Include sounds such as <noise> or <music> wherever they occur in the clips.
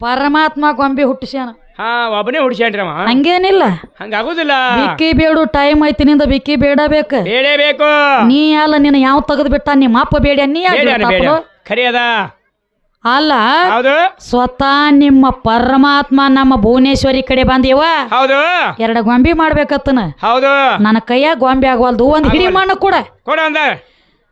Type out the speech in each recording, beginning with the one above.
ಪರಮಾತ್ಮ ಗೊಂಬೆ ಹುಟ್ಟಿಸ್ಯಾನ. ಹಾ ಒಬ್ಬನೇ ಹುಡ್ಸ್ಯಾನ್ರಿ ಅವ. ಹಂಗೇನಿಲ್ಲ. ಹಂಗಾಗುದಿಲ್ಲ. ಬಿಕ್ಕಿ ಬೇಡು ಟೈಮ್ ಐತಿ ನಿಂದ ಬಿಕ್ಕಿ ಬೇಡ ಬೇಕ. ಬೇಡೇ ಬೇಕು. ನೀ ಅಲ್ಲ ನಿನ್ನ ಯಾವ ತೆಗೆದು ಬಿಟ್ಟ ನಿಮ್ಮ ಅಪ್ಪ ಬೇಡ ನೀ ಯಾಕ್ ಬೇಡ ಬೇಡ ಬಿಡ್ತಾಪಲು? ಖರಿ ಅದ. ಅಲ್ಲ ಹೌದು. ಸ್ವತಃ ನಿಮ್ಮ ಪರಮಾತ್ಮ ನಮ್ಮ ಭುವನೇಶ್ವರಿ ಕಡೆ ಬಂದಿವ. ಹೌದು. ಎರಡು ಗೊಂಬಿ ಮಾಡ್ಬೇಕತ್ತನ. ಹೌದು. ನನ್ನ ಕೈಯಾಗ ಗೊಂಬೆ ಆಗವಲ್ದು. ಒಂದ್ ಹಿಡಿ ಮಣ್ಣು ಕೂಡ. ಕೊಡ ಅಂದ.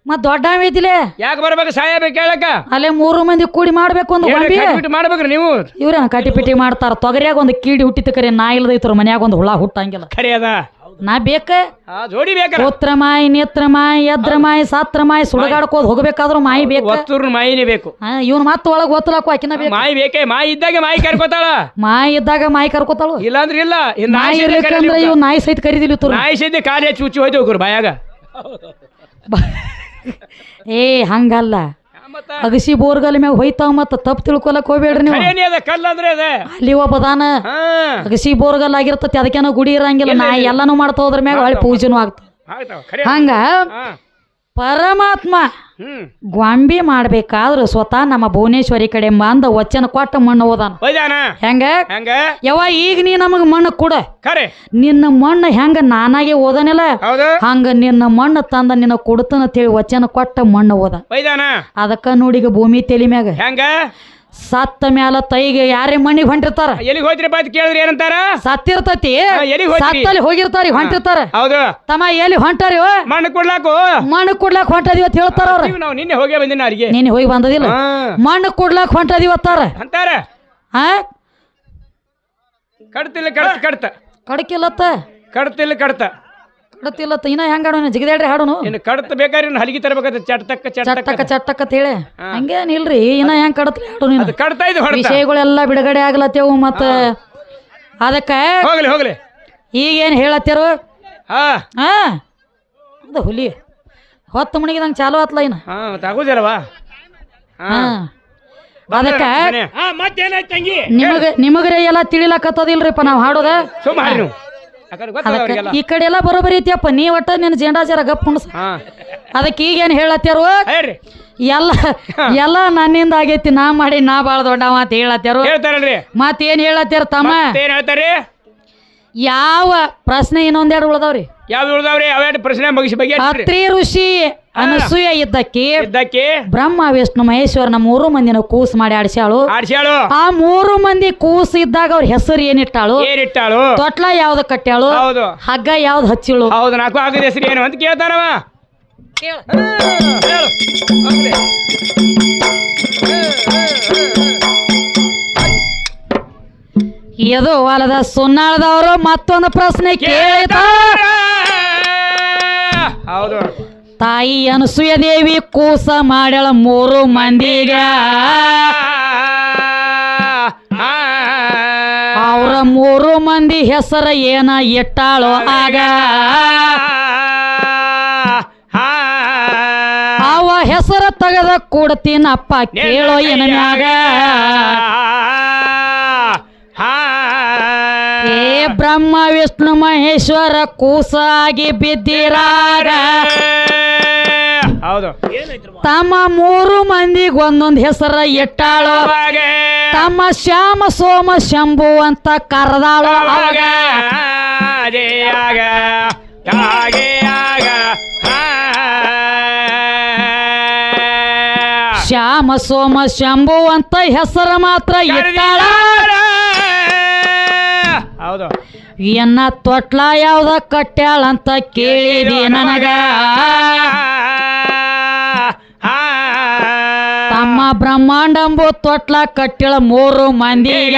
ಮತ್ ದೊಡ್ಡ ಐತಿಲೆ ಯಾಕೆ ಬರ್ಬೇಕು ಸಾಯಬೇಕು ಕೇಳಕ ಅಲ್ಲೇ ಮೂರು ಮಂದಿ ಕೂಡಿ ಮಾಡ್ಬೇಕು ಒಂದು ಗೊಂಬೆ? ಬಿಟ್ಟು ಮಾಡ್ಬೇಕ್ರಿ ನೀವು? ಇವ್ರೇನ ಕಟಿ ಪಿಟಿ ಮಾಡ್ತಾರ? ತೊಗರಿಯಾಗ ಒಂದು ಕೀಡಿ ಹುಟ್ಟಿತ ಕರೆ ನಾ ಇಲ್ದೈತ್ರ ಮನ್ಯಾಗ ಒಂದು ಹುಳ ಹುಟ್ಟಂಗಿಲ್ಲ. ಖರಿ ಅದ. ನಾ ಬೇಕ? ಆ ಜೋಡಿ ಬೇಕ ಪುತ್ರ ಮಾಯಿ ನೇತ್ರ ಮಾಯಿ ಎದ್ರ ಮಾಯಿ ಸಾತ್ರ ಮಾಯಿ ಸುಳಗಾಡ್ಕೋದ್ ಹೋಗ್ಬೇಕಾದ್ರೂ ಮಾಯಿ ಬೇಕು? ಮಾಯಿನೇ ಬೇಕು. ಇವ್ನ ಮತ್ತ ಒಳಗ್ ಓದ್ಲಾಕು ಆಕಿನ ಬೇಕು. ಮಾಯಿ ಬೇಕೇ? ಮಾಯಿ ಇದ್ದಾಗೆ ಮಾಯಿ ಕರ್ಕೋತಾಳ? ಮಾಯಿ ಇದ್ದಾಗ ಮಾಯಿ ಕರ್ಕೋತಾಳು. ಇಲ್ಲಾಂದ್ರ ಇಲ್ಲ. ಇನ್ ನಾಯಿ ನಾಯಿ ಇವ್ ನಾಯಿ ಸಹಿತ ಕರೀದಿಲ್ಲ ತುರು ನಾಯಿ ಸಹಿತ ಕಾಲೇ ಹುಚ್ಚಿ ಹೋಯ್ತು ಹೋಗ್ರು ಬಾಯಾಗ. ಏ ಹಂಗಲ್ಲ. ಅಗಸಿ ಬೋರ್ಗಲ್ ಮ್ಯಾಗ ಹೋಯ್ತಾವ ಮತ್ತ ತಪ್ಪು ತಿಳ್ಕೊಲಕ್ ಹೋಗ್ಬೇಡ್ರಿ ನೀವು. ಅಲ್ಲಿ ಒಬ್ಬದಾನ ಅದಾನ. ಅಗಸಿ ಬೋರ್ಗಲ್ ಆಗಿರ್ತತಿ ಅದಕ್ಕೇನೋ ಗುಡಿ ಇರಂಗಿಲ್ಲ. ನಾ ಎಲ್ಲಾನು ಮಾಡ್ತಾ ಹೋದ್ರ ಮ್ಯಾಗ ಹೊಳ್ಳಿ ಪೂಜೆನೂ ಆಗ್ತದೆ ಹಂಗ? ಪರಮಾತ್ಮ ಗೊಂಬಿ ಮಾಡ್ಬೇಕಾದ್ರ ಸ್ವತಃ ನಮ್ಮ ಭುವನೇಶ್ವರಿ ಕಡೆ ಬಂದ ವಚನ ಕೊಟ್ಟ ಮಣ್ಣು ಓದಾನ ಹೋದಾನ ಹೆಂಗ? ಹೆಂಗ? ಯವ್ವ ಈಗ ನೀ ನಮಗ ಮಣ್ಣು ಕೊಡ. ಖರೆ ನಿನ್ನ ಮಣ್ಣು ಹೆಂಗ ನಾನಾಗೆ ಓದನಿಲ್ಲ ಹೌದು. ಹಂಗ ನಿನ್ನ ಮಣ್ಣು ತಂದ ನಿನ್ನ ಕೊಡ್ತನ ತಿಳಿ ವಚನ ಕೊಟ್ಟ ಮಣ್ಣು ಓದ ಅದಕ್ಕ ನೋಡಿಗ ಭೂಮಿ ತೆಲಿ ಮ್ಯಾಗ. ಹೆಂಗ? ಸತ್ತ ಮ್ಯಾಲ ತೈಗೆ ಯಾರೇ ಮಣ್ಣಿಗೆ ಹೊಂಟಿರ್ತಾರ? ಎಲ್ಲಿಗೆ ಹೋಯ್ತ್ರಿ ಬಾತ್ ಕೇಳಿದ್ರಿ ಏನಂತಾರ? ಸತ್ತಿರ್ತತಿ. ಹಾ, ಎಲ್ಲಿಗ್ ಹೋಯ್ತ್ರಿ? ಸತ್ತಲ್ಲಿ ಹೋಗಿರ್ತಾರಿ ಹೊಂಟಿರ್ತಾರ. ಹೌದು. ತಮ್ಮ ಎಲ್ಲಿ ಹೊಂಟಾರಿ ಮಣ್ಣು ಕೊಡ್ಲಾಕು? ಮಣ್ಣು ಕೊಡ್ಲಾಕ್ ಹೊಂಟದಿವ ಅಂತ ಹೇಳ್ತಾರ ಅವ್ರ. ಇವ್ ನಾವು ನಿನ್ನೆ ಹೋಗೇ ಬಂದಿನ ಅರಿಗೆ ನೀನ್ ಹೋಗಿ ಬಂದದಿಲ್ಲ? ಹಾ. ಮಣ್ಣು ಕೊಡ್ಲಾಕ್ ಹೊಂಟದಿವ ಅತ್ತಾರ ಅಂತಾರ? ಹಾ ಕಡ್ತಿಲ್ಲ ಕಡ್ತ ಕಡ್ತ. ಕಡಕಿಲ್ಲತ್ತ? ಕಡ್ತಿಲ್ಲ ಕಡ್ತ. ಕಡತಿಲ್ಲತ್ತ ಇನ್ನ ಹೆಂಗ ಹಾಡೋಣ ಜಿಗದೇಳ್ರಿ ಹಾಡೋನು. ಇನ್ನು ಕಡ್ತ ಬೇಕಾದ್ರೆ ಇನ್ನು ಹಲಿಗೆ ತರಬೇಕಾದ ಚಟ್ತಕ್ಕ ಚಟ್ತಕ್ಕ ಚಟ್ಟಕ್ಕ ಚಟ್ಟಕ್ಕ ಅಂತ ಹೇಳಿ. ಹಂಗೇನಿಲ್ರಿ ಇನ್ನ ಹೆಂಗ್ ಕಡತ್ರಿ ಹಾಡು ನೀನು ಅದು ಕಡ್ತಾ ಇದು ಹೊಡ್ತ ವಿಷಯಗಳೆಲ್ಲ ಬಿಡುಗಡೆ ಆಗ್ಲತ್ತೇವು ಮತ್ತ ಅದಕ್ಕೆ ಹೋಗ್ಲಿ ಹೋಗ್ಲಿ. ಈಗೇನು ಹೇಳತ್ತೇರು? ಹಾ. ಹಾ. ಅದು ಹುಲಿ. ಹೊತ್ತು ಮುಣಗಿದಂಗೆ ಚಾಲು ಆತ್ಲ ಇನ್ನ. ಹಾ ಅದಕ್ಕೆ ಹಾ ಮತ್ತೇನಾಯ್ತು ತಂಗಿ? ನಿಮಗ ನಿಮಗ್ರೆ ಎಲ್ಲ ತಿಳಿಲಕ್ಕತ್ತದಿಲ್ರಿಪ್ಪ ನಾವು ಹಾಡೋದ? ಸುಮ್ಮ ಹಾಡಿ ನೀವು. ಗೊತ್ತದ ಅವ್ರಿಗೆಲ್ಲ? ಈ ಕಡೆ ಎಲ್ಲ ಬರೋಬರಿ ಐತಿಯಪ್ಪ ನೀ ಒಟ್ಟ ನಿನ್ನ ಜೆಂಡಾಚಾರ ಗಪ್ ಕುಣಸ ಹಾ. ಅದಕ್ಕೆ ಈಗೇನು ಹೇಳತ್ತಾರು ಹೇಳ್ರಿ. ಎಲ್ಲ ಎಲ್ಲ ನನ್ನಿಂದ ಆಗೈತಿ ನಾ ಮಾಡಿ ನಾ ಬಾಳ ದೊಡ್ಡವ ಅಂತ ಹೇಳತ್ತಾರು ಹೇಳ್ತಾರಲ್ರಿ. ಮತ್ತೇನ್ ಹೇಳತ್ತಾರ ತಮ್ಮ? ಏನ್ ಯಾವ ಪ್ರಶ್ನೆ ಇನ್ನೊಂದೆರಡು ಉಳ್ದಾವ್ರಿ? ಯಾವ್ದು ಉಳ್ದಾವ್ರಿ? ಯಾವ ಪ್ರಶ್ನೆ ಮುಗಿಸಿ ಬಗ್ಗೆ ಅತ್ರಿ ಋಷಿ ಅನಸೂಯ ಇದ್ದಕ್ಕೆ ಇದ್ದಕ್ಕೆ ಬ್ರಹ್ಮ ವಿಷ್ಣು ಮಹೇಶ್ವರನ ಮೂರು ಮಂದಿನ ಕೂಸ್ ಮಾಡಿ ಆಡಿಸ್ಯಾಳು. ಆಡ್ಸ್ಯಾಳು ಆ ಮೂರು ಮಂದಿ ಕೂಸ್ ಇದ್ದಾಗ ಅವ್ರ ಹೆಸರು ಏನಿಟ್ಟಾಳು? ಏರಿಟ್ಟಾಳು ತೊಟ್ಲ ಯಾವ್ದು ಕಟ್ಟ್ಯಾಳು ಹೌದು. ಹಗ್ಗ ಯಾವ್ದು ಹಚ್ಚಿಳು? ಹೌದು ನಾಲ್ಕು ಆಗದ ಹೆಸರು ಏನು ಅಂತ ಕೇಳ್ತಾರವ ಕೇಳು. ಹೇಳು. ಹೋಗ್ಲಿ. ಇದು ಹೊಲದ ಸುನ್ನಾಳದವರು ಮತ್ತೊಂದು ಪ್ರಶ್ನೆ ಕೇಳಿದ ಹೌದು. ತಾಯಿ ಅನಸೂಯ ದೇವಿ ಕೂಸ ಮಾಡ್ಯಾಳ ಮೂರು ಮಂದಿಗ. ಅವರ ಮೂರು ಮಂದಿ ಹೆಸರ ಏನ ಇಟ್ಟಾಳೋ ಆಗ. ಅವ ಹೆಸರ ತೆಗೆದ ಕೊಡ್ತೀನಪ್ಪ ಕೇಳೋ ಏನ ಮ್ಯಾಗ. ಏ ಬ್ರಹ್ಮ, ವಿಷ್ಣು, ಮಹೇಶ್ವರ ಕೂಸಾಗಿ ಬಿದ್ದಿರಾಗ. ಹೌದು. ತಮ್ಮ ಮೂರು ಮಂದಿಗೆ ಒಂದೊಂದು ಹೆಸರ ಎಟ್ಟಾಳು ತಮ್ಮ ಶ್ಯಾಮ ಸೋಮ ಶಂಭು ಅಂತ ಕರೆದಾಳು. ಶ್ಯಾಮ ಸೋಮ ಶಂಭು ಅಂತ ಹೆಸರು ಮಾತ್ರ ಇಟ್ಟಾಳ. ಹೌದು. ಎನ್ನ ತೊಟ್ಲ ಯಾವ್ದ ಕಟ್ಟ್ಯಾಳ ಅಂತ ಕೇಳಿದಿ ನನಗ. ಬ್ರಹ್ಮಾಂಡಂಬು ತೊಟ್ಲ ಕಟ್ಟಿಳ ಮೂರು ಮಂದಿಗ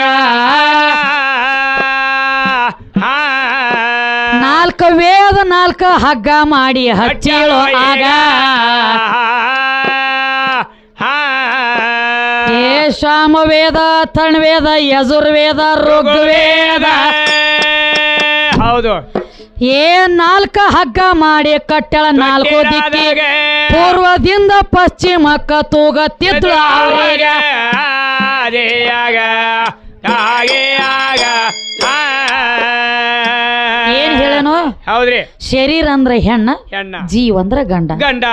ನಾಲ್ಕು ವೇದ ನಾಲ್ಕು ಹಗ್ಗ ಮಾಡಿ ಹಚ್ಚಿಳು ಆಗ. ಏ ಶಾಮವೇದ ವೇದ ತಣ್ವೇದ ಯಜುರ್ವೇದ ಋಗ್ವೇದ. ಹೌದು. ಏ ನಾಲ್ಕ ಹಗ್ಗ ಮಾಡಿ ಕಟ್ಟಳ ನಾಲ್ಕು ದಿಕ್ಕಿ? ಪೂರ್ವದಿಂದ ಪಶ್ಚಿಮಕ್ಕ ತೂಗತ್ತಿದ್ಳು ಆಗ. ಏನ್ ಹೇಳೇನು ಹೌದ್ರಿ. ಶರೀರ ಅಂದ್ರೆ ಹೆಣ್ಣ ಹೆಣ್ಣ. ಜೀವ ಅಂದ್ರ ಗಂಡ. ಗಂಡ.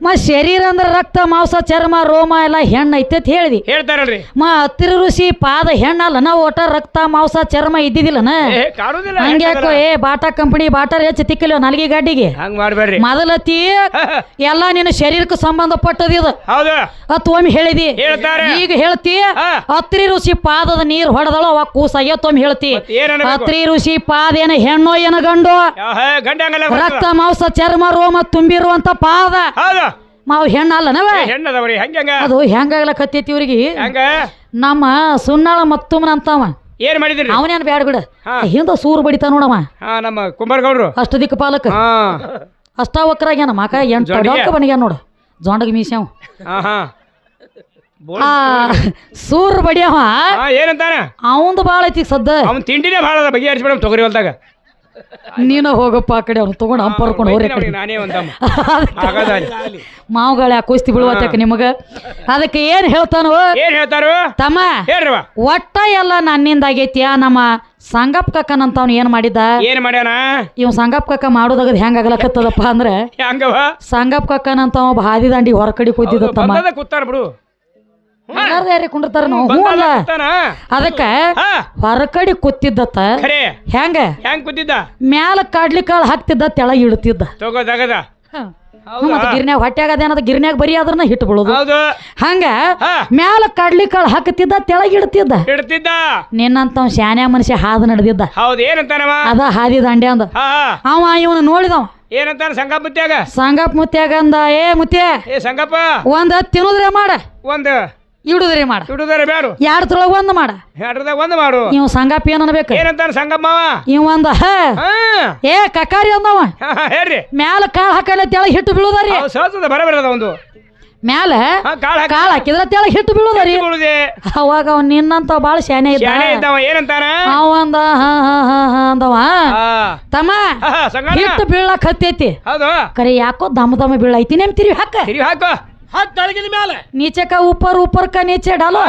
ಮ ಶರೀರ ಅಂದ್ರ ರಕ್ತ ಮಾಂಸ ಚರ್ಮ ರೋಮ ಎಲ್ಲ ಹೆಣ್ಣು ಐತೆ ಅಂತ ಹೇಳಿದಿ. ಹೇಳ್ತಾರಲ್ರಿ. ಮ ಹತ್ತಿರ ಋಷಿ ಪಾದ ಹೆಣ್ಣಲ್ಲನ ಒಟ ರಕ್ತ ಮಾಂಸ ಚರ್ಮ ಇದ್ದಿದ್ದಿಲ್ಲನ ಏ ಕಾಣುದಿಲ್ಲ ಹಂಗ್ಯಾಕೋ ಏ ಬಾಟಾ ಕಂಪನಿ ಬಾಟಾರ್ ಹೆಚ್ಚು ತಿಕ್ಕಲಿವ ನಲ್ಗಿ ಗಾಡಿಗೆ ಹಂಗ್ ಮಾಡ್ಬೇಡ್ರಿ. ಮೊದಲತಿ <laughs> ಎಲ್ಲ ನಿನ್ನ ಶರೀರಕ್ಕೆ ಸಂಬಂಧಪಟ್ಟದ ಇದು. ಹೌದು. ಅತ್ ಒಮ್ಮೆ ಹೇಳಿದಿ. ಹೇಳ್ತಾರೆ. ಈಗ ಹೇಳ್ತಿ ಹಾ. ಅತ್ರಿ ಋಷಿ ಪಾದದ ನೀರ್ ಹೊಡೆದಳ ಅವ ಕೂಸ ಒಮ್ಮೆ ಹೇಳ್ತಿ. ಮತ್ತ್ ಏನ್ ಅನ್ಬೇಕು? ಅತ್ರಿ ಋಷಿ ಪಾದ ಏನ ಹೆಣ್ಣೋ ಏನ ಗಂಡು? ಯಾವ ಹೇ, ಗಂಡ ಹಂಗಲ್ಲ ರಕ್ತ ಬರ್ತದ. ಮಾಂಸ ಚರ್ಮ ರೋಮ ತುಂಬಿರುವಂತ ಪಾದ. ಹೌದು. ಮಾವು ಹೆಣ್ಣಲ್ಲನವ ಹೆಣ್ಣದವ್ರಿ ಹೆಂಗ ಅದು ಹೆಂಗಾಗ್ಲಕತ್ತೈತಿ ಇವ್ರಿಗೆ? ಹಂಗ? ನಮ್ಮ ಸುನ್ನಾಳ ಮತ್ತೊಮ್ಮನ ಅಂತವ. ಏನ್ ಮಾಡಿದ್ರಿ? ಅವನೇನ್ ಬ್ಯಾಡ ಬಿಡ. ಹಾ. ಹಿಂದ ಸೂರು ಬಡಿತ ನೋಡವ. ನಮ್ಮ ಕುಂಬಾರಗೌಡ್ರು. ಅಷ್ಟ ದಿಕ್ಕ ಪಾಲಕ. ಅಷ್ಟಾವಕ್ರಾಗ್ಯಾನ ಮಾಕ? ಎಂಟು ಡಾಕ ಬನಿಗ್ಯಾನ ನೋಡು. ಜೊಂಡಗ ಮೀಸ್ಯಾವ. ಸೂರ್ ಬಡಿಯವ. ಏನಂತಾನ? ಅವಂದು ಭಾಳ ಐತಿ ಸದ್ದ. ಅವ್ನ ತಿಂಡಿನೇ ಬಾಳ ಅದ ಬಗೆಹರಿಸ್ಬಿಡಮ್ ತೊಗರಿ ಹೊಲ್ದಾಗ. ನೀನ ಹೋಗಪ್ಪ ಆ ಕಡೆ ಅವ್ನು ತಗೊಂಡು ಹಂಪರ್ಕೊಂಡು ಹೋಗ್ರಿ ನಾನೇ ಒಂದಮ್ಮ <laughs> ಮಾವುಗಳ ಕುಸ್ತಿ ಬೀಳುವತ್ತಕ ನಿಮಗ. ಅದಕ್ಕೆ ಏನ್ ಹೇಳ್ತಾನೋ? ಏನ್ ಹೇಳ್ತಾರು? ತಮ್ಮ ಹೇಳ್ರವ ಒಟ್ಟ ಎಲ್ಲ ನನ್ನಿಂದ ಆಗೈತಿ ಆ ನಮ್ಮ ಸಂಗಪ್ಪ ಕಕ್ಕನಂತವ್ನು ಏನ್ ಮಾಡಿದ ಏನ್ ಮಾಡ್ಯಾನ? ಇವ್ ಸಂಗಪ್ಪ ಕಕ್ಕ ಮಾಡೋದಾಗದ್ ಹೆಂಗ ಆಗ್ಲಕತ್ತದಪ್ಪ ಅಂದ್ರೆ ಹೆಂಗವ ಸಂಗಪ್ಪ ಕಕ್ಕನಂತವ ಅವ ಹಾದಿ ದಂಡಿ ಹೊರ ಕಡೆ ಕೂತಿದ್ದ ತಮ್ಮ ಕೂತಾರ ಬಿಡು. ಯಾರೇ ಕುಂಡಿರ್ತಾರ ನಾವು? ಹ್ಞೂ ಬಂದದ ಅಲ್ಲ ಕೂತಾನ? ಅದಕ್ಕ ಹೊರಕಡೆ ಹೊರ ಕಡೆ ಕೂತಿದ್ದತ್ತ. ಖರೆ. ಹೆಂಗ? ಹೆಂಗ್ ಕೂತಿದ್ದ? ಮ್ಯಾಲ ಕಾಡ್ಲಿ ಕಾಳು ಹಾಕ್ತಿದ್ದ ತೆಳ ಇಡ್ತಿದ್ದ ಮತ್ತೆ ಗಿರ್ನ್ಯಾಗ ಹೊಟ್ಯಾಗ ಅದೇನದ ಗಿರ್ನ್ಯಾಗ ಬರೀ ಅದ್ರನ್ನ ಹಿಟ್ಟು ಬಿಡುದು ಹಂಗ ಮ್ಯಾಲ ಕಡ್ಲಿ ಕಾಳು ಹಾಕತ್ತಿದ್ದ ತೆಳಗ ಇಡ್ತಿದ್ದ ಇಡ್ತಿದ್ದ. ನಿನ್ನಂತ ಶಾನ್ಯ ಮನುಷ್ಯ ಹಾದು ನಡೆದಿದ್ದ. ಹೌದು ಏನಂತಾನವ ಅದ ಹಾದಿ ದಂಡೆ ಅಂದ. ಅವ ಇವನು ನೋಡಿದವ. ಏನಂತಾನ ಸಂಗಪ್ಪ ಮುತ್ಯಾಗ ಸಂಗಪ್ಪ ಮುತ್ಯಾಗ ಅಂದ ಏ ಮುತ್ಯ ಏ ಸಂಗಪ್ಪ ಒಂದ್ ತಿನ್ನುದ್ರೆ ಮಾಡ. ಒಂದು. ಇಡುದ್ರಿ ಮಾಡ. ದುಡುದಾರೆ ಬೇಡ. ಎರಡ್ರೊಳಗ ಒಂದ್ ಮಾಡ. ಎರಡ್ರದಾಗ ಒಂದು ಮಾಡು. ಇವ್ ಸಂಗಪ್ಪ ಏನ್ ಅನ್ಬೇಕು? ಏನಂತಾನ ಸಂಗಪ್ಪ ಇವ್ ಒಂದ ಏ ಕಕಾರಿ ಅಂದವ ಹೇಳ್ರಿ. ಮ್ಯಾಲ ಕಾಳು ಹಾಕಲ್ಲ ತೆಳಗ್ ಹಿಟ್ಟು ಬೀಳುದರಿ. ಸಹಜದ ಬರಬರದ ಒಂದು ಮ್ಯಾಲ ಕಾಳು ಹಾಕಿ. ಕಾಳು ಹಾಕಿದ್ರ ತೆಳಗ್ ಹಿಟ್ಟು ಬೀಳುದರಿ. ಬೀಳುದೆ? ಅವಾಗ ಅವ ನಿನ್ನಂತ ಬಾಳ ಶಾನೆ ಇದ್ದವ ಏನಂತಾನ? ಅವಂದ ಅಂದವ. ತಮ್ಮ ಹಿಟ್ಟು ಬೀಳಕ್ ಹತ್ತೈತಿ. ಕರೆ ಯಾಕೋ ದಮ ದಮ ಬೀಳೈತಿ ನೆಮ್ತಿರಿ ಹಾಕ. ತಿರುಗಿ ಹಾಕು. ಹತ್ತು ತಳಗಿನ ಮೇಲೆ ನೀಚೆ ಉಪರ್ ಉಪ್ಪರ್ ಉಪ್ಪರ್ ನೀಚೆ ಡಾಲೋ.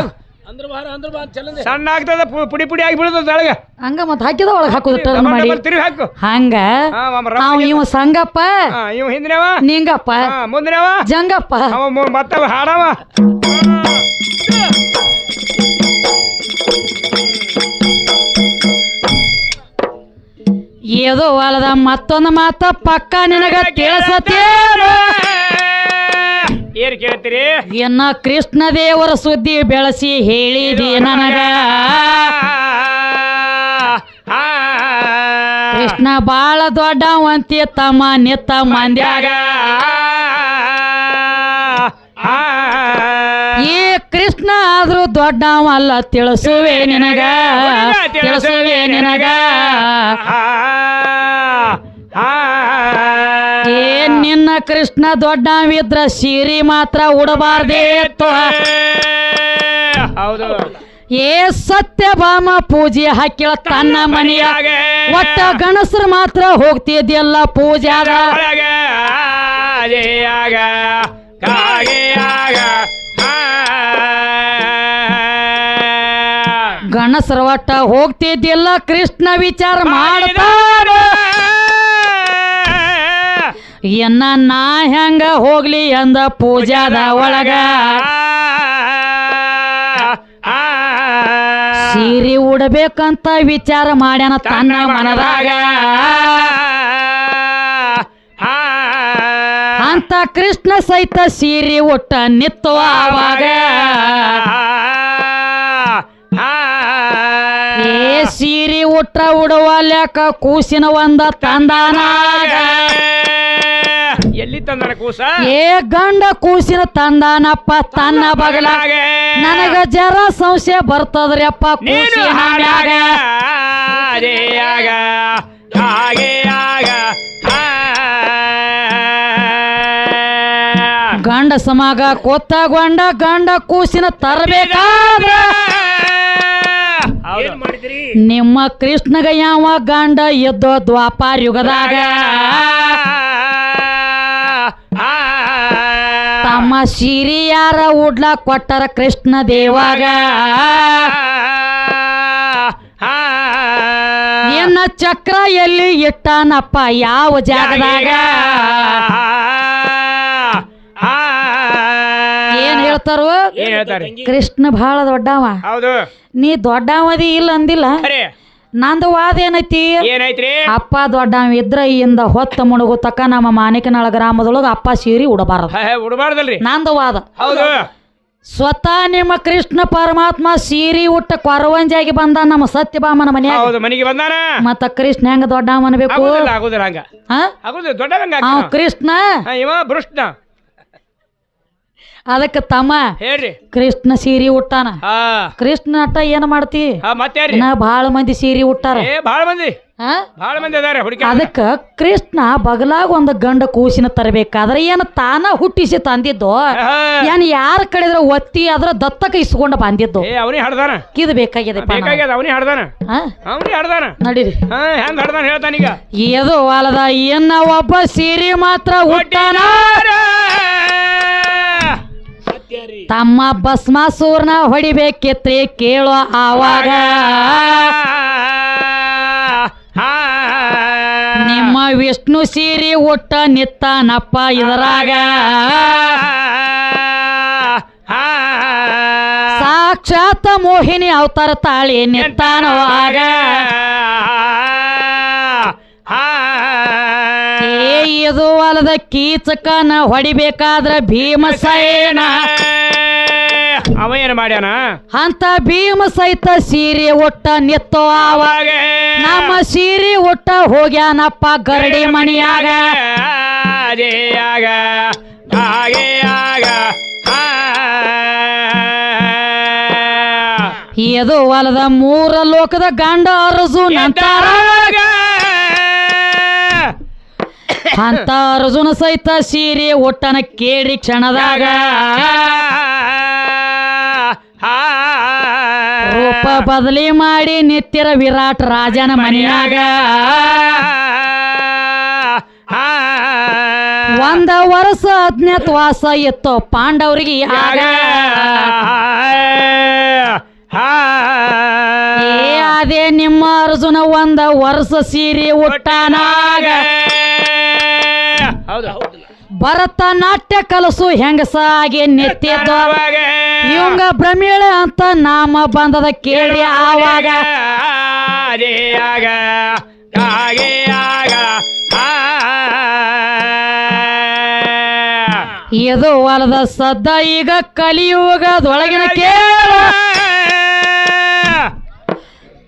ಅಂದ್ರ ಬಾರ ಅಂದ್ರ ಬಾ ಚಲಂದೆ. ಸಣ್ಣ ಆಗ್ತದ ಪು- ಪುಡಿ ಪುಡಿ ಆಗಿ ಬೀಳ್ತದ ತಳಗ ಹಂಗ ಮತ್ ಹಾಕಿದ ಒಳಗ್ ಹಾಕುದು ಟರ್ನ್ ಮಾಡಿ. ತಿರುಗಿ ಹಾಕು. ಹಂಗ? ಹಾ ಮಾಮ ರವ ಅವ್ ಇವ ಸಂಗಪ್ಪ? ಹಾ ಇವ್ ಹಿಂದಿನವ? ನಿಂಗಪ್ಪ? ಹಾ ಮುಂದಿನವ? ಜಂಗಪ್ಪ? ಅವ ಮು- ಮತ್ತವ ಹಾಡವ? ಏದೋ ಹೊಲದ ಮತ್ತೊಂದು ಮಾತ ಪಕ್ಕ ನಿನಗ ತಿಳಿಸತೇನು ಏನ್ ಕೇಳ್ತೀರಿ? ಎನ್ನ ಕೃಷ್ಣ ದೇವರ ಸುದ್ದಿ ಬೆಳೆಸಿ ಹೇಳಿದಿ ನನಗ. ಕೃಷ್ಣ ಬಾಳ ದೊಡ್ಡವಂತಿ ತಮ್ಮ ನಿತ್ತ ಮಂದ್ಯಾಗ. ಈ ಕೃಷ್ಣ ಆದ್ರೂ ದೊಡ್ಡವಲ್ಲ ತಿಳಿಸುವೆ ನಿನಗ. ತಿಳಿಸುವೆ ನಿನಗ. ಕೃಷ್ಣ ದೊಡ್ಡವಿದ್ರ ಸೀರಿ ಮಾತ್ರ ಉಡಬಾರ್ದೇತ್ತು ಹೌದು. ಏ ಸತ್ಯಭಾಮ ಪೂಜೆ ಹಾಕಿಳ ತನ್ನ ಮನೆಯಾಗ. ಒಟ್ಟ ಗಣಸರು ಮಾತ್ರ ಹೋಗ್ತಿದ್ಯಲ್ಲ ಪೂಜಾಗ. ಗಣಸರ ಒಟ್ಟ ಹೋಗ್ತಿದ್ಯಲ್ಲ ಕೃಷ್ಣ ವಿಚಾರ ಮಾಡ್ತಾರ. ಎನ್ನ ನಾ ಹೆಂಗ ಹೋಗ್ಲಿ ಎಂದ ಪೂಜಾದ ಒಳಗ? ಸೀರೆ ಉಡಬೇಕಂತ ವಿಚಾರ ಮಾಡ್ಯಾನ ತನ್ನ ಮನದಾಗ. ಅಂತ ಕೃಷ್ಣ ಸಹಿತ ಸೀರೆ ಉಟ್ಟ ನಿತ್ತುವ ಆವಾಗ. ಏ ಸೀರೆ ಉಟ್ಟ ಉಡುವಲ್ಯಾಕ ಕೂಸಿನ ಒಂದ ತಂದಾನಾಗ. ತಂದನ ಕೂಸ? ಏ ಗಂಡ ಕೂಸಿನ ತಂದಾನಪ್ಪ ತನ್ನ ಬಗಲಾಗ. ನನಗ ಜರ ಸಂಶಯ ಬರ್ತದ್ರಿ ಅಪ್ಪ ನೀನು ಕೂಸಿನ ಹಾಗೆಯಾಗ ಗಂಡ ಸಮಾಗ ಕೊತ್ತಗೊಂಡ ಗಂಡ ಕೂಸಿನ ತರಬೇಕಾದ. ಏನ್ ಮಾಡಿದ್ರಿ? ನಿಮ್ಮ ಕೃಷ್ಣಗ ಯಾವ ಗಂಡ ಎದ್ದೋ ದ್ವಾಪಾರ ಯುಗದಾಗ. ತಮ್ಮ ಸಿರಿ ಯಾರ ಉಡ್ಲ ಕೊಟ್ಟರ ಕೃಷ್ಣ ದೇವಾಗ. ಎನ್ನ ಚಕ್ರ ಎಲ್ಲಿ ಇಟ್ಟಾನಪ್ಪ ಯಾವ ಜಾಗದಾಗ? ಏನ್ ಹೇಳ್ತಾರೆ? ಕೃಷ್ಣ ಬಹಳ ದೊಡ್ಡವ. ಹೌದು. ನೀ ದೊಡ್ಡವದಿ ಇಲ್ಲ ಅಂದಿಲ್ಲ? ನಂದು ವಾದ ಏನೈತಿ? ಏನೈತ್ರಿ? ಅಪ್ಪ ದೊಡ್ಡವ ಇದ್ರ ಇಂದ ಹೊತ್ತ ಮುಣಗು ತಕ್ಕ ನಮ್ಮ ಮಾನಿಕನಾಳ ಗ್ರಾಮದೊಳಗ ಅಪ್ಪ ಸೀರಿ ಉಡಬಾರದು. ಉಡ್ಬಾರ್ದಲ್ರಿ. ನಂದು ವಾದ. ಹೌದು. ಸ್ವತಃ ನಿಮ್ಮ ಕೃಷ್ಣ ಪರಮಾತ್ಮ ಸೀರಿ ಉಟ್ಟ ಕೊರವಂಜಾಗಿ ಬಂದ ನಮ್ಮ ಸತ್ಯಭಾಮನ ಮನ್ಯಾಗ. ಹೌದು ಮನೆಗೆ ಬಂದಾನ? ಮತ್ತ ಕೃಷ್ಣ ಹೆಂಗ ದೊಡ್ಡ ಮನಬೇಕು ಆಗುದಿಲ್ಲ ಆಗುದಿಲ್ಲ ಹಂಗ. ಹಾ ಆಗುದಿಲ್ಲ ದೊಡ್ಡವಂಗ ಅವ್ ಕೃಷ್ಣ ಇವ ಬೃಷ್ಣ ಅದಕ್ಕೆ ತಮ್ಮ ಹೇಳ್ರಿ. ಕೃಷ್ಣ ಸೀರಿ ಉಟ್ಟಾನ. ಹಾ. ಕೃಷ್ಣ ಅಟ್ಟ ಏನ್ ಮಾಡ್ತಿ? ಹಾ ಮತ್ತೇನ್ರಿ ಇನ್ನ ಬಾಳ ಮಂದಿ ಸೀರಿ ಉಟ್ಟಾರ. ಏ ಮಂದಿ. ಮಂದಿ ಅದಾರೆ ಅದಕ್ಕ ಕೃಷ್ಣ ಬಗಲಾಗ ಒಂದು ಗಂಡ ಕೂಸಿನ ತರಬೇಕಾದ್ರೆ ಏನ್ ತಾನ ಹುಟ್ಟಿಸಿ ತಂದಿದ್ದು ಏನ್ ಯಾರ ಕಡೆದ್ರ ಒತ್ತಿ ಅದ್ರ ದತ್ತಕ ಇಸ್ಕೊಂಡ ಬಂದಿದ್ದು. ಏ ಅವನೇ ಹಡ್ದಾನ. ಇದು ಬೇಕಾಗಿದೆ ಬೇಕಾಗ್ಯದ ಅವನೇ ಹಡ್ದಾನ. ಅವನೇ ಹಡ್ದಾನ. ನಡೀರಿ. ಹಾ ಹೆಂಗ್ ಹಡ್ದಾನ ಹೇಳ್ತಾನೀಗ. ಏದು ವಾಲದ ಇನ್ನ ಒಬ್ಬ ಸೀರೆ ಮಾತ್ರ ಹುಟ್ಟಾನ ತಮ್ಮ ಭಸ್ಮಾಸೂರ್ನ ಹೊಡಿಬೇಕಿತ್ರಿ ಕೇಳೋ ಆವಾಗ. ನಿಮ್ಮ ವಿಷ್ಣು ಸೀರಿ ಒಟ್ಟ ನಿತ್ತಾನಪ್ಪ ಇದರಾಗ. ಸಾಕ್ಷಾತ್ ಮೋಹಿನಿ ಅವತಾರ ತಾಳಿ ನಿತ್ತಾನವಾಗ. ಇದು ಅಲ್ಲದ ಕೀಚಕನ ಹೊಡಿಬೇಕಾದ್ರ ಭೀಮಸೇನ. ಅವ ಏನು ಮಾಡ್ಯಾನ? ಅಂತ ಭೀಮ ಸಹಿತ ಸೀರೆ ಒಟ್ಟ ನಿತ್ತೋ ಆವಾಗ ನಮ್ಮ ಸೀರೆ ಒಟ್ಟ ಹೋಗ್ಯಾನಪ್ಪ ಗರಡಿ ಮಣಿಯಾಗ. ಅದೇಯಾಗ ಇದು ಹೊಲದ ಮೂರ ಲೋಕದ ಗಂಡ ಅರಸು ನಂತರ. ಅಂತ ಅರ್ಜುನ ಸಹಿತ ಸೀರೆ ಒಟ್ಟನ ಕೇಳಿ ಕ್ಷಣದಾಗ. ರೂಪ ಬದಲಿ ಮಾಡಿ ನಿತ್ಯರ ವಿರಾಟ್ ರಾಜನ ಮನೆಯಾಗ. ಒಂದ ವರ್ಷ ಅಜ್ಞಾತವಾಸ ಇತ್ತು ಪಾಂಡವರಿಗೆ ಆಗ ಅದೇ ನಿಮ್ಮ ಅರ್ಜುನ ಒಂದ ವರ್ಷ ಸೀರೆ ಉಟ್ಟಾನಾಗ ಹೌದು ಭರತ ನಾಟ್ಯ ಕಲಸು ಹೆಂಗಸಾಗಿ ನಿತ್ಯದ ಇವಂಗ ಭ್ರಮೇಳ ಅಂತ ನಾಮ ಬಂದದ ಕೇಳಿ ಆವಾಗ. ಆಗ ಆಗ ಇದು ಹೊಲದ ಸದ್ದ ಈಗ ಕಲಿಯುಗದೊಳಗಿನ ಕೇಳ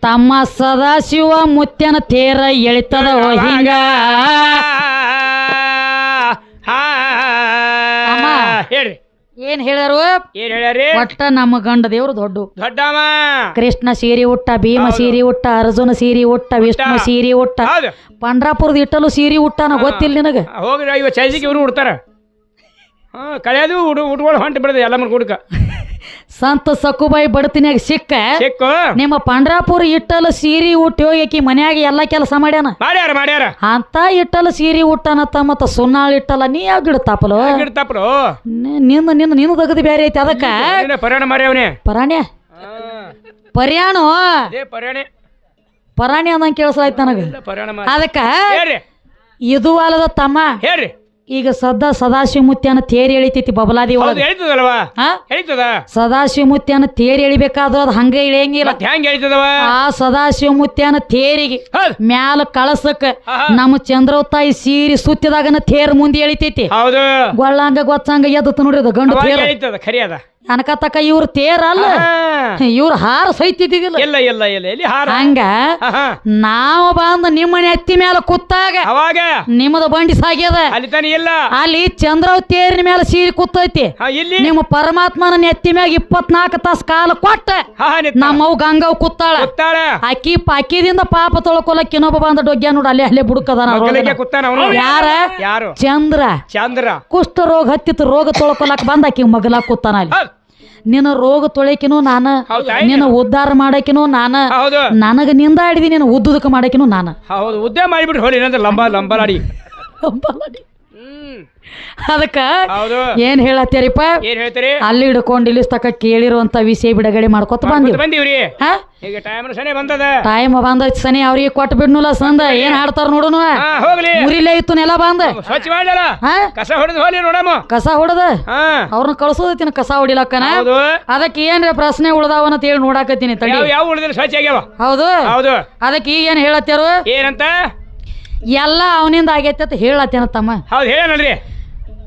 ತಮ್ಮ ಸದಾಶಿವ ಮುತ್ಯನ ತೇರ ಎಳಿತದ ಹಿಂಗ. ಹೇಳ್ರಿ. ಏನ್ ಹೇಳ್ಯಾರು? ಏನ್ ಹೇಳ್ಯಾರಿ? ಒಟ್ಟ ನಮ್ಮ ಗಂಡ ದೇವ್ರು ದೊಡ್ಡ. ದೊಡ್ಡಮ್ಮ ಕೃಷ್ಣ ಸೀರಿ ಉಟ್ಟ ಭೀಮ ಸೀರಿ ಉಟ್ಟ ಅರ್ಜುನ ಸೀರಿ ಉಟ್ಟ ವಿಷ್ಣು ಸೀರಿ ಉಟ್ಟ. ಹೌದು. ಪಂಡ್ರಾಪುರದ ಇಟ್ಟಲು ಸೀರೆ ಉಟ್ಟಾನ ಗೊತ್ತಿಲ್ಲ ನಿನಗ? ಹೋಗ್ರಿ ಇವ ಚೈಸಿಗೆ ಇವ್ರು ಉಡ್ತಾರ. ಹಾ ಕಳೆಯೋದು ಉಡು ಉಟ್ಕೊಂಡು ಹೊಂಟು ಬಿಡದೆ ಎಲ್ಲ ಮುಡ್ಕ ಸಂತ ಸಕುಬಾಯಿ ಬಡತಿನ್ಯಾಗ ಸಿಕ್ಕ ಚೆಕ್ಕು ನಿಮ್ಮ ಪಂಡ್ರಾಪುರ ಇಟ್ಟಲು ಸೀರಿ ಉಟ್ಟಿ ಹೋಗಿ ಮನ್ಯಾಗ ಎಲ್ಲಾ ಕೆಲಸ ಮಾಡ್ಯಾನ? ಮಾಡ್ಯಾರ ಮಾಡ್ಯಾರ. ಅಂತ ಇಟ್ಟಲು ಸೀರಿ ಊಟನ ಮತ್ತ ಸುನ್ನಾಳ ಇಟ್ಟಲ್ಲ ನೀ ಯಾವ ಗಿಡ ತಾಪಲು? ಗಿಡ್ತಾಪ್ರು ನಿನ್ನ ನಿನ್ನ ನಿನ್ನ ತಗದು ಬೇರೆ ಐತಿ ಅದಕ್ಕ? ಪರ್ಯಾಣ ಮಾರಿ ಅವನೇ. ಪರ್ಯಾಣ? ಪರಾಣಿ. ಅಂದಂಗೆ ಕೇಳಿಸ್ಲಾಯ್ತು ನನಗೆ. ಪರ್ಯಾಣ ಅದಕ್ಕ ಇದು ಅಲ್ಲದ ತಮ್ಮ ಹೇಳ್ರಿ. ಈಗ ಸದಾ ಸದಾಶಿವ ಮುತ್ಯನ ತೇರಿ ಎಳಿತೈತಿ ಬಬಲಾದಿ ಹೌದು ಒಳಗ ಹೇಳ್ತದಲ್ವಾ ಹಾ ಹೇಳ್ತದ ತೇರಿ ಎಳಿಬೇಕಾದ್ರ ಅದು ಹಂಗ ಇಳಿಯಂಗಿಲ್ಲ ಮತ್ ಹೆಂಗ್ ಹೇಳ್ತದವ ಆ ಸದಾಶಿವ ತೇರಿಗೆ ಹೌದ್. ಮ್ಯಾಲ ಕಳಸಕ್ಕ. ನಮ್ಮ ಚಂದ್ರವತಾಯಿ ಸೀರಿ ಸುತ್ತಿದಾಗನ ತೇರ್ ಮುಂದೆ ಎಳಿತೈತಿ. ಹೌದು. ಗೊಳ್ಳಂಗ ಗೊತ್ತಂಗ ಎದ್ದತ್ ನೋಡ್ರಿ ಅದು ಗಂಡು ಅವಾಗ ತೇರ್. ಹೇಳ್ತದ ಖರಿ ಅದ ಅನಕತಕ್ಕ ಇವ್ರ ತೇರ್ ಅಲ್ಲ. ಹಾ. ಇವ್ರ ಹಾರ ಸೈತಿದ್ದಿಲ್ಲ ಇಲ್ಲ ಇಲ್ಲ ಇಲ್ಲ ಎಲ್ಲಿ ಹಾರ? ಹಂಗ. ನಾವು ಬಂದು ನಿಮ್ಮನೆ ಎತ್ತಿ ಮ್ಯಾಲ ಕುತ್ತಾಗ ಅವಾಗ? ನಿಮ್ಮದ ಬಂಡಿ ಸಾಗ್ಯದ. ಅಲ್ಲಿ ತಾನೇ ಇಲ್ಲ. ಅಲ್ಲಿ ಚಂದ್ರವ್ ತೇರಿನ ಮೇಲೆ ಸೀರೆ ಕೂತೈತಿ. ಹಾ ಇಲ್ಲಿ ನಿಮ್ಮ ಪರಮಾತ್ಮನ ನೆತ್ತಿ ಮ್ಯಾಗ ಇಪ್ಪತ್ನಾಲ್ಕು ತಾಸ ಕಾಲ ಕೊಟ್ಟ. ಹಾ ನಿತ್ತ ನಮ್ಮವ್ ಗಂಗವ್ ಕುತ್ತಾಳ ಕುತ್ತಾಳ ಆಕಿ ಅಕ್ಕಿದಿಂದ ಪಾಪ ತೊಳ್ಕೊಲಕ್ ಇನ್ನೊಬ್ಬ ಬಂದ ಡೊಗ್ಯ ನೋಡ ಅಲ್ಲೇ ಅಲ್ಲೇ ಬುಡುಕದಾನ ಮಗಲಿಗೆ ಅವನು. ಯಾರ? ಯಾರು? ಚಂದ್ರ. ಚಂದ್ರ. ಕುಷ್ಠ ರೋಗ ಹತ್ತಿತ್ತು ರೋಗ ತೊಳ್ಕೊಲಕ್ ಬಂದ ಆಕಿ ಮಗಲ ಕೂತಾನ ಅಲ್ಲಿ. ಹೌದ್. ನಿನ್ನ ರೋಗ ತೊಳೆಕಿನೂ ನಾನ ಹೌದಾ? ನಿನ್ನ ಉದ್ಧಾರ ಮಾಡಕಿನೂ ನಾನ ಹೌದು. ನನಗ ನಿಂದ ಆಡಿದಿ ನಿನ್ನ ಉದ್ದುದಕ್ಕೆ ಮಾಡಕಿನೂ ನಾನು. ಹೌದು ಉದ್ಯೋಗ ಮಾಡಿಬಿಟ್ರಿ ಹೋಲಿ ಏನಂದ್ರೆ ಲಂಬ ಲಂಬಲಾಡಿ. ಅದಕ್ಕ ಹೌದು. ಏನ್ ಹೇಳತ್ತೀರಿಪ್ಪ? ಏನ್ ಹೇಳ್ತೀರಿ? ಅಲ್ಲಿ ಹಿಡ್ಕೊಂಡು ಇಲ್ಲಿ ತಕ ಕೇಳಿರುವಂತ ವಿಷಯ ಬಿಡುಗಡೆ ಮಾಡ್ಕೊತ ಬಂದಿವ್. ಬಂದಿವ್ರಿ. ಹಾ? ಈಗ ಟೈಮ್ ಸನೇ ಬಂದದ. ಟೈಮ್ ಬಂದೈತಿ ಸನಿ ಅವ್ರಿಗೆ ಕೊಟ್ಟು ಬಿಡ್ನುಲ್ಲ ಸಂದ. ಏನ್ ಹಾಡ್ತಾರ ನೋಡುನು? ಹೋಗ್ಲಿ. ಮುರಿಲೇ ಇತ್ತು ನೆಲ ಬಂದ. ಸ್ವಚ್ಛ ಮಾಡಲ್ಲ ಕಸ ಹೊಡೆದು ಹೋಗ್ಲಿ ನೋಡಮ್ಮ. ಕಸ ಹೊಡೆದ? ಅವ್ರನ್ನ ಕಳ್ಸೋದೈತಿನ ಕಸ ಹೊಡಿಲಕ್ಕನ? ಅದಕ್ಕೆ ಏನ್ರ ಪ್ರಶ್ನೆ ಉಳ್ದಾವ ಅಂತ ಹೇಳಿ ನೋಡಾಕತ್ತೀನಿ ತಡಿ. ಯಾವ ಸ್ವಚ್ಛ ಆಗ್ಯಾವ? ಹೌದು. ಹೌದು. ಅದಕ್ಕೆ ಈಗ ಏನ್ ಹೇಳತ್ತಾರು? ಏನಂತ? ಎಲ್ಲ ಅವನಿಂದ ಆಗೈತೆ ಅಂತ ಹೇಳತ್ತೇನ ತಮ್ಮ? ಹೌದು ಹೇಳನಲ್ರಿ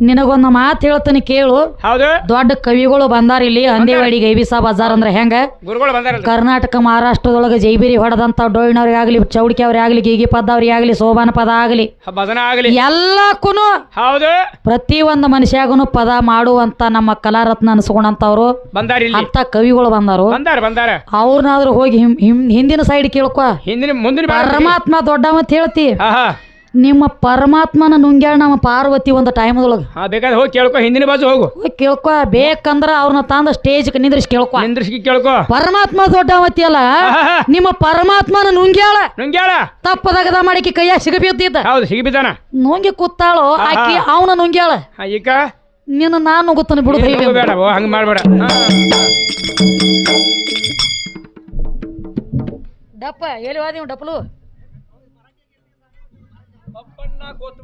ನಿನಗೊಂದು ಮಾತು ಹೇಳ್ತೀನಿ ಕೇಳು. ಹೌದು. ದೊಡ್ಡ ಕವಿಗಳು ಬಂದಾರ ಇಲ್ಲಿ ಅಂದೇವಾಡಿ ಗೈಬಿಸಾ ಬಜಾರ್ ಅಂದ್ರೆ ಹೆಂಗ? ಗುರುಗಳು ಕರ್ನಾಟಕ ಮಹಾರಾಷ್ಟ್ರದೊಳಗೆ ಜೈಬಿರಿ ಹೊಡೆದಂತ ಡೊಳ್ಳಿನವ್ರಿಗೆ ಆಗ್ಲಿ ಚೌಡಿಕೆ ಅವ್ರಿಗೆ ಆಗ್ಲಿ ಗೀಗಿ ಪದ ಅವ್ರಿಗೆ ಆಗ್ಲಿ ಸೋಬಾನ ಪದ ಆಗ್ಲಿ. ಭಜನ ಆಗಲಿ. ಎಲ್ಲಕ್ಕೂ ಹೌದು. ಪ್ರತಿ ಒಂದು ಮನುಷ್ಯಾಗನು ಪದ ಮಾಡುವಂತ ನಮ್ಮ ಕಲಾರತ್ನ ಅನ್ಸ್ಕೊಂಡಂತವ್ರು ಬಂದಾರ ಇಲ್ಲಿ. ಅಂತ ಕವಿಗಳು ಬಂದಾರು. ಬಂದಾರ ಬಂದಾರ. ಅವ್ರನ್ನಾದ್ರೂ ಹೋಗಿ ಹಿಂದಿನ ಸೈಡ್ ಕೇಳ್ಕೊ. ಹಿಂದಿನ ದೊಡ್ಡ ಮತ್ ಪರಮಾತ್ಮ ದೊಡ್ಡವಂತ ಹೇಳ್ತಿ. ಹಾ ಹಾ ನಿಮ್ಮ ಪರಮಾತ್ಮನ ನುಂಗ್ಯಾಳ ನಮ್ಮ ಪಾರ್ವತಿ ಒಂದು ಟೈಮ್ ಹಾ ಬೇಕಾದ್ರೆ ಹೋಗಿ ಕೇಳ್ಕೊ ಹಿಂದಿನ ಬಾಜು ಹೋಗು. ಹೋಗ್ ಕೇಳ್ಕೊ ಬೇಕಂದ್ರ ಅವ್ರನ್ನ ತಂದ ಸ್ಟೇಜ್ ನಿಂದ್ರಿಸಿ ಕೇಳ್ಕೊ. ನಿಂದ್ರಿಸಿ ಕೇಳ್ಕೊ. ಪರಮಾತ್ಮ ದೊಡ್ಡವತಿ ಅಲ್ಲ ನಿಮ್ಮ ಪರಮಾತ್ಮನ ನುಂಗ್ಯಾಳ. ನುಂಗ್ಯಾಳ? ತಪ್ಪದಾಗದ ಮಾಡಿಕಿ ಕೈಯ ಸಿಗಬಿದ್ದಿದ್ದ ಹೌದು ಸಿಗಿಬಿದ್ದಾನ. ನುಂಗಿ ಕೂತಾಳು ಆಕಿ ಅವನ ನುಂಗ್ಯಾಳ. ಈಗ ನಿನ್ನ ನಾನು ನುಗ್ಗುತ್ತಾನೆ ಬಿಡು ಬೇಡ ಓ, ಹಂಗ್ ಮಾಡ್ಬೇಡ. ಹಾ. ಡಪ್ಪ ಎಲ್ಲಿ ಹೋದಿ ಡಪ್ಪಲು? так от